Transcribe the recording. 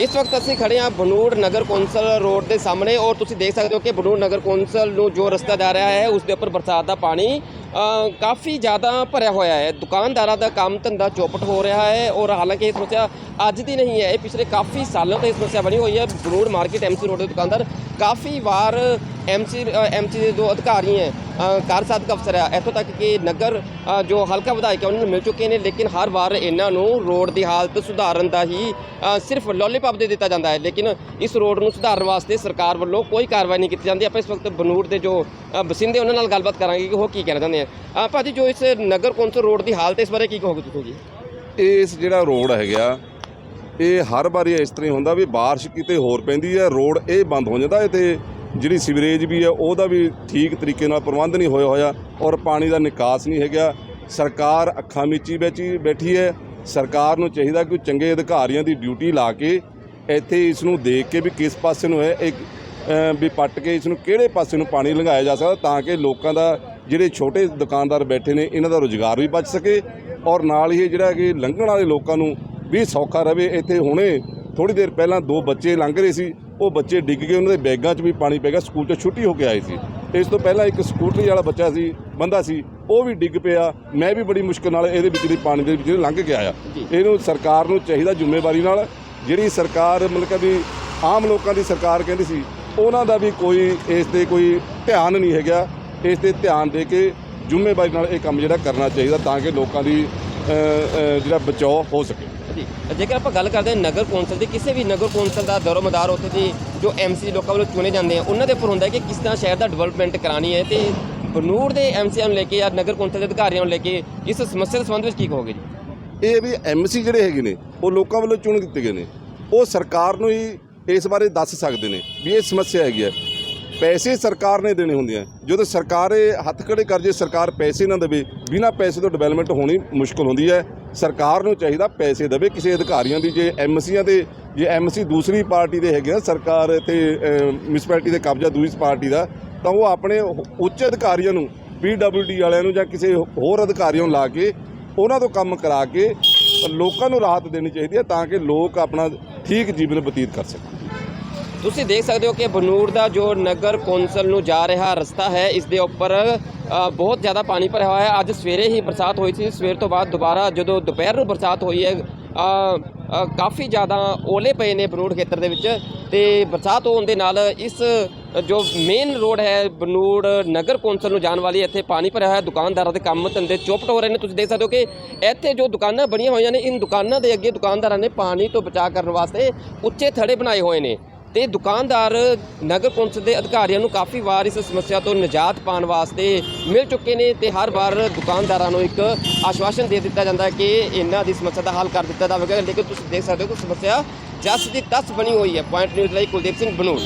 ਇਸ ਵਕਤ ਅਸੀਂ ਖੜੇ ਹਾਂ ਬਨੂੜ ਨਗਰ ਕੌਂਸਲ ਰੋਡ ਦੇ ਸਾਹਮਣੇ ਔਰ ਤੁਸੀਂ ਦੇਖ ਸਕਦੇ ਹੋ ਕਿ ਬਨੂੜ ਨਗਰ ਕੌਂਸਲ ਨੂੰ ਜੋ ਰਸਤਾ ਜਾ ਰਿਹਾ ਹੈ, ਉਸ ਦੇ ਉੱਪਰ ਬਰਸਾਤ ਦਾ ਪਾਣੀ ਕਾਫੀ ਜ਼ਿਆਦਾ ਭਰਿਆ ਹੋਇਆ ਹੈ। ਦੁਕਾਨਦਾਰਾਂ ਦਾ ਕੰਮ ਧੰਦਾ ਚੌਪਟ ਹੋ ਰਿਹਾ ਹੈ ਔਰ ਹਾਲਾਂਕਿ ਇਹ ਸਮੱਸਿਆ ਅੱਜ ਦੀ ਨਹੀਂ ਹੈ, ਇਹ ਪਿਛਲੇ ਕਾਫੀ ਸਾਲਾਂ ਤੋਂ ਇਹ ਸਮੱਸਿਆ ਬਣੀ ਹੋਈ ਹੈ। ਬਨੂੜ ਮਾਰਕੀਟ ਐਮਸੀ ਰੋਡ ਦੇ ਦੁਕਾਨਦਾਰ ਕਾਫੀ ਵਾਰ ਐਮਸੀ ਐਮਸੀ ਦੇ ਜੋ ਅਧਿਕਾਰੀ ਹੈ ਅ, ਕਾਰਜਸਾਧਕ ਅਫਸਰ ਹੈ ਇੱਥੋਂ ਤੱਕ ਕਿ ਨਗਰ ਜੋ ਹਲਕਾ ਵਿਧਾਇਕ ਹੈ ਉਹਨਾਂ ਨੂੰ ਮਿਲ ਚੁੱਕੇ ਨੇ ਲੇਕਿਨ ਹਰ ਵਾਰ ਇਹਨਾਂ ਨੂੰ ਰੋਡ ਦੀ ਹਾਲਤ ਸੁਧਾਰਨ ਦਾ ਹੀ ਸਿਰਫ ਲੋਲੀਪੌਪ ਦੇ ਦਿੱਤਾ ਜਾਂਦਾ ਹੈ। ਲੇਕਿਨ ਇਸ ਰੋਡ ਨੂੰ ਸੁਧਾਰਨ ਵਾਸਤੇ ਸਰਕਾਰ ਵੱਲੋਂ ਕੋਈ ਕਾਰਵਾਈ ਨਹੀਂ ਕੀਤੀ ਜਾਂਦੀ। ਆਪਾਂ ਇਸ ਵਕਤ ਬਨੂੜ ਦੇ ਜੋ ਅ, ਬਸਿੰਦੇ ਉਹਨਾਂ ਨਾਲ ਗੱਲਬਾਤ ਕਰਾਂਗੇ ਕਿ ਉਹ ਕੀ ਕਹਿਣਾ ਚਾਹੁੰਦੇ ਆ। ਅ, ਭਾਜੀ ਜੋ ਇਸ ਨਗਰ ਕੌਂਸਲ ਰੋਡ ਦੀ ਹਾਲਤ ਇਸ ਬਾਰੇ ਕੀ ਕਹੋਗੇ ਤੁਸੀਂ ਜੀ? ਇਸ ਜਿਹੜਾ ਰੋਡ ਹੈਗਾ ਇਹ ਹਰ ਵਾਰੀ ਇਸ ਤਰ੍ਹਾਂ ਹੀ ਹੁੰਦਾ ਵੀ ਬਾਰਿਸ਼ ਕਿਤੇ ਹੋਰ ਪੈਂਦੀ ਹੈ ਰੋਡ ਇਹ ਬੰਦ ਹੋ ਜਾਂਦਾ ਹੈ ਤੇ ਜਿਹੜੀ ਸੀਵਰੇਜ ਵੀ ਹੈ, ਉਹਦਾ ਵੀ ਠੀਕ ਤਰੀਕੇ ਨਾਲ ਪ੍ਰਬੰਧ ਨਹੀਂ ਹੋਇਆ ਹੋਇਆ ਔਰ ਪਾਣੀ ਦਾ ਨਿਕਾਸ ਨਹੀਂ ਹੈਗਾ। ਸਰਕਾਰ ਅੱਖਾਂ ਮੀਚੀ ਵਿੱਚ ਬੈਠੀ ਹੈ। ਸਰਕਾਰ ਨੂੰ ਚਾਹੀਦਾ ਕਿ ਚੰਗੇ ਅਧਿਕਾਰੀਆਂ ਦੀ ਡਿਊਟੀ ਲਾ ਕੇ ਇੱਥੇ ਇਸ ਨੂੰ ਦੇਖ ਕੇ ਵੀ ਕਿਸ ਪਾਸੇ ਨੂੰ ਹੈ, ਇੱਕ ਵੀ ਪੱਟ ਕੇ ਇਸ ਨੂੰ ਕਿਹੜੇ ਪਾਸੇ ਨੂੰ ਪਾਣੀ ਲੰਘਾਇਆ ਜਾ ਸਕਦਾ ਤਾਂ ਕਿ ਲੋਕਾਂ ਦਾ ਜਿਹੜੇ ਛੋਟੇ ਦੁਕਾਨਦਾਰ ਬੈਠੇ ਨੇ, ਇਹਨਾਂ ਦਾ ਰੋਜ਼ਗਾਰ ਵੀ ਬਚ ਸਕੇ ਔਰ ਨਾਲ ਹੀ ਜਿਹੜਾ ਕਿ ਲੰਘਣ ਵਾਲੇ ਲੋਕਾਂ ਨੂੰ ਵੀ ਸੌਖਾ ਰਵੇ। ਇੱਥੇ ਹੁਣੇ ਥੋੜੀ ਦੇਰ ਪਹਿਲਾਂ ਦੋ ਬੱਚੇ ਲੰਘ ਰਹੇ ਸੀ। ਉਹ ਬੱਚੇ ਡਿੱਗ ਗਏ ਉਹਨਾਂ ਦੇ ਬੈਗਾਂ 'ਚ ਵੀ ਪਾਣੀ ਪੈ ਗਿਆ ਸਕੂਲ 'ਚ ਛੁੱਟੀ ਹੋ ਕੇ ਆਏ ਸੀ। ਇਸ ਤੋਂ ਪਹਿਲਾਂ ਇੱਕ ਸਕੂਟਰੀ ਵਾਲਾ ਬੱਚਾ ਸੀ ਬੰਦਾ ਸੀ ਉਹ ਵੀ ਡਿੱਗ ਪਿਆ। ਮੈਂ ਵੀ ਬੜੀ ਮੁਸ਼ਕਲ ਨਾਲ ਇਹਦੇ ਵਿੱਚ ਦੀ ਪਾਣੀ ਦੇ ਵਿੱਚ ਲੰਘ ਕੇ ਆਇਆ। ਇਹਨੂੰ ਸਰਕਾਰ ਨੂੰ ਚਾਹੀਦਾ ਜ਼ਿੰਮੇਵਾਰੀ ਨਾਲ ਜਿਹੜੀ ਸਰਕਾਰ ਮਤਲਬ ਕਿ ਵੀ ਆਮ ਲੋਕਾਂ ਦੀ ਸਰਕਾਰ ਕਹਿੰਦੀ ਸੀ ਉਹਨਾਂ ਦਾ ਵੀ ਕੋਈ ਇਸ ਤੇ ਕੋਈ ਧਿਆਨ ਨਹੀਂ ਹੈਗਾ। ਇਸ ਤੇ ਧਿਆਨ ਦੇ ਕੇ ਜ਼ਿੰਮੇਵਾਰੀ ਨਾਲ ਇਹ ਕੰਮ ਜਿਹੜਾ ਕਰਨਾ ਚਾਹੀਦਾ ਤਾਂ ਕਿ ਲੋਕਾਂ ਦੀ ਜਿਹੜਾ ਬਚਾਓ ਹੋ ਸਕੇ। ਜੀ। ਜੇਕਰ ਆਪਾਂ ਗੱਲ ਕਰਦੇ ਹਾਂ ਨਗਰ ਕੌਂਸਲ ਦੀ ਕਿਸੇ ਵੀ ਨਗਰ ਕੌਂਸਲ ਦਾ ਦਰੋਮਦਾਰ ਉੱਥੇ ਦੀ ਜੋ ਐਮਸੀ ਲੋਕਾਂ ਵੱਲੋਂ ਚੁਣੇ ਜਾਂਦੇ ਆ ਉਹਨਾਂ ਦੇ ਉੱਪਰ ਹੁੰਦਾ ਕਿ ਕਿਸ ਤਰ੍ਹਾਂ ਸ਼ਹਿਰ ਦਾ ਡਿਵੈਲਪਮੈਂਟ ਕਰਾਣੀ ਹੈ ਤੇ ਬਨੂੜ ਦੇ ਐਮਸੀਆਂ ਨੂੰ ਲੈ ਕੇ ਜਾਂ ਨਗਰ ਕੌਂਸਲ ਦੇ ਅਧਿਕਾਰੀਆਂ ਨੂੰ ਲੈ ਕੇ ਇਸ ਸਮੱਸਿਆ ਦੇ ਸੰਬੰਧ ਵਿੱਚ ਕੀ ਕਹੋਗੇ ਜੀ? ਇਹ ਵੀ ਐਮਸੀ ਜਿਹੜੇ ਹੈਗੇ ਨੇ ਉਹ ਲੋਕਾਂ ਵੱਲੋਂ ਚੁਣ ਦਿੱਤੇ ਗਏ ਨੇ। ਉਹ ਸਰਕਾਰ ਨੂੰ ਹੀ ਇਸ ਬਾਰੇ ਦੱਸ ਸਕਦੇ ਨੇ ਵੀ ਇਹ ਸਮੱਸਿਆ ਹੈਗੀ ਹੈ। ਪੈਸੇ ਸਰਕਾਰ ਨੇ ਦੇਣੇ ਹੁੰਦੇ ਆ। ਜਦੋਂ ਸਰਕਾਰ ਇਹ ਹੱਥ ਖੜੇ ਕਰ ਜੇ, ਸਰਕਾਰ ਪੈਸੇ ਨਾ ਦੇਵੇ, ਬਿਨਾਂ ਪੈਸੇ ਤੋਂ ਡਿਵੈਲਪਮੈਂਟ ਹੋਣੀ ਮੁਸ਼ਕਲ ਹੁੰਦੀ ਹੈ। ਸਰਕਾਰ ਨੂੰ ਚਾਹੀਦਾ ਪੈਸੇ ਦੇਵੇ। ਕਿਸੇ ਅਧਿਕਾਰੀਆਂ ਦੀ, ਜੇ ਐਮਸੀਆਂ ਦੇ, ਜੇ ਐਮਸੀ ਦੂਸਰੀ ਪਾਰਟੀ ਦੇ ਹੈਗੇ ਆ, ਸਰਕਾਰ ਤੇ ਮਿਊਨਿਸਪੈਲਿਟੀ ਦੇ ਕਬਜ਼ਾ ਦੂਜੀ ਪਾਰਟੀ ਦਾ, ਤਾਂ ਉਹ ਆਪਣੇ ਉੱਚ ਅਧਿਕਾਰੀਆਂ ਨੂੰ ਪੀਡਬਲਯੂਡੀ ਵਾਲਿਆਂ ਨੂੰ ਜਾਂ ਕਿਸੇ ਹੋਰ ਅਧਿਕਾਰੀਆਂ ਨੂੰ ਲਾ ਕੇ, ਉਹਨਾਂ ਤੋਂ ਕੰਮ ਕਰਾ ਕੇ ਲੋਕਾਂ ਨੂੰ ਰਾਹਤ ਦੇਣੀ ਚਾਹੀਦੀ ਹੈ, ਤਾਂ ਕਿ ਲੋਕ ਆਪਣਾ ਠੀਕ ਜੀਵਨ ਬਤੀਤ ਕਰ ਸਕਣ। ਤੁਸੀਂ ਦੇਖ ਸਕਦੇ ਹੋ ਕਿ ਬਨੂੜ ਦਾ ਜੋ ਨਗਰ ਕੌਂਸਲ ਨੂੰ ਜਾ ਰਿਹਾ ਰਸਤਾ ਹੈ, ਇਸ ਦੇ ਉੱਪਰ ਬਹੁਤ ਜ਼ਿਆਦਾ ਪਾਣੀ ਭਰਿਆ ਹੋਇਆ ਹੈ। ਅੱਜ ਸਵੇਰੇ ਹੀ ਬਰਸਾਤ ਹੋਈ ਸੀ। ਸਵੇਰ ਤੋਂ ਬਾਅਦ ਦੁਬਾਰਾ ਜਦੋਂ ਦੁਪਹਿਰ ਨੂੰ ਬਰਸਾਤ ਹੋਈ ਹੈ ਕਾਫੀ ਜ਼ਿਆਦਾ ਓਲੇ ਪਏ ਨੇ ਬਨੂੜ ਖੇਤਰ ਦੇ ਵਿੱਚ ਤੇ ਬਰਸਾਤ ਹੋਣ ਦੇ ਨਾਲ ਇਸ ਜੋ ਮੇਨ ਰੋਡ ਹੈ, ਬਨੂੜ ਨਗਰ ਕੌਂਸਲ ਨੂੰ ਜਾਣ ਵਾਲੀ ਇੱਥੇ ਪਾਣੀ ਭਰਿਆ ਹੋਇਆ ਦੁਕਾਨਦਾਰਾਂ ਦੇ ਕੰਮ ਧੰਦੇ ਚੁੱਪਟ ਹੋ ਰਹੇ ਨੇ। ਤੁਸੀਂ ਦੇਖ ਸਕਦੇ ਹੋ ਕਿ ਇੱਥੇ ਜੋ ਦੁਕਾਨਾਂ ਬਣੀਆਂ ਹੋਈਆਂ ਨੇ, ਇਨ ਦੁਕਾਨਾਂ ਦੇ ਅੱਗੇ ਦੁਕਾਨਦਾਰਾਂ ਨੇ ਪਾਣੀ ਤੋਂ ਬਚਾਅ ਕਰਨ ਵਾਸਤੇ ਉੱਚੇ ਥੜੇ ਬਣਾਏ ਹੋਏ ਨੇ। ਤੇ ਦੁਕਾਨਦਾਰ ਨਗਰ ਕੌਂਸਲ ਦੇ ਅਧਿਕਾਰੀਆਂ ਨੂੰ ਕਾਫੀ ਵਾਰ ਇਸ ਸਮੱਸਿਆ ਤੋਂ ਨਿਜਾਤ ਪਾਉਣ ਵਾਸਤੇ ਮਿਲ ਚੁੱਕੇ ਨੇ ਤੇ ਹਰ ਵਾਰ ਦੁਕਾਨਦਾਰਾਂ ਨੂੰ ਇੱਕ ਆਸ਼ਵਾਸਨ ਦੇ ਦਿੱਤਾ ਜਾਂਦਾ ਕਿ ਇਹਨਾਂ ਦੀ ਸਮੱਸਿਆ ਦਾ ਹੱਲ ਕਰ ਦਿੱਤਾ ਜਾਵੇਗਾ। ਲੇਕਿਨ ਤੁਸੀਂ ਦੇਖ ਸਕਦੇ ਹੋ ਕਿ ਸਮੱਸਿਆ ਜਸ ਦੀ ਤਸ ਬਣੀ ਹੋਈ ਹੈ। ਪੁਆਇੰਟ ਨਿਊਜ਼ ਲਈ ਕੁਲਦੀਪ ਸਿੰਘ ਬਨੂੜ।